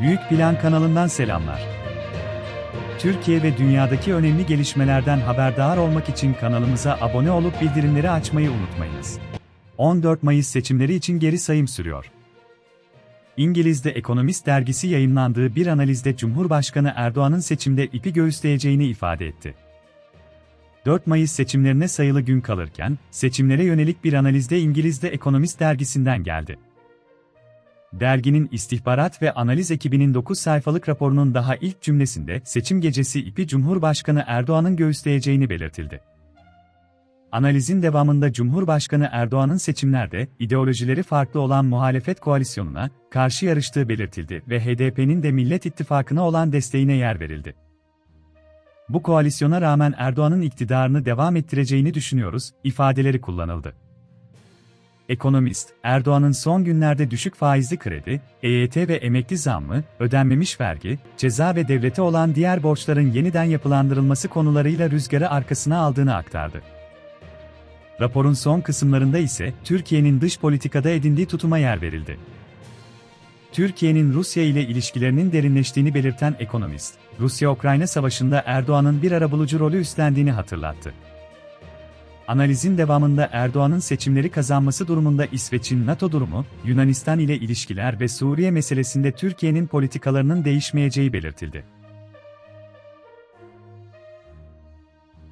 Büyük Plan kanalından selamlar. Türkiye ve dünyadaki önemli gelişmelerden haberdar olmak için kanalımıza abone olup bildirimleri açmayı unutmayınız. 14 Mayıs seçimleri için geri sayım sürüyor. İngiliz'de Ekonomist dergisi yayınlandığı bir analizde Cumhurbaşkanı Erdoğan'ın seçimde ipi göğüsleyeceğini ifade etti. 4 Mayıs seçimlerine sayılı gün kalırken, seçimlere yönelik bir analizde İngiliz'de Ekonomist dergisinden geldi. Derginin istihbarat ve analiz ekibinin 9 sayfalık raporunun daha ilk cümlesinde seçim gecesi ipi Cumhurbaşkanı Erdoğan'ın göğüsleyeceğini belirtildi. Analizin devamında Cumhurbaşkanı Erdoğan'ın seçimlerde ideolojileri farklı olan muhalefet koalisyonuna karşı yarıştığı belirtildi ve HDP'nin de Millet İttifakı'na olan desteğine yer verildi. Bu koalisyona rağmen Erdoğan'ın iktidarını devam ettireceğini düşünüyoruz ifadeleri kullanıldı. Ekonomist, Erdoğan'ın son günlerde düşük faizli kredi, EYT ve emekli zammı, ödenmemiş vergi, ceza ve devlete olan diğer borçların yeniden yapılandırılması konularıyla rüzgarı arkasına aldığını aktardı. Raporun son kısımlarında ise Türkiye'nin dış politikada edindiği tutuma yer verildi. Türkiye'nin Rusya ile ilişkilerinin derinleştiğini belirten ekonomist, Rusya-Ukrayna savaşında Erdoğan'ın bir arabulucu rolü üstlendiğini hatırlattı. Analizin devamında Erdoğan'ın seçimleri kazanması durumunda İsveç'in NATO durumu, Yunanistan ile ilişkiler ve Suriye meselesinde Türkiye'nin politikalarının değişmeyeceği belirtildi.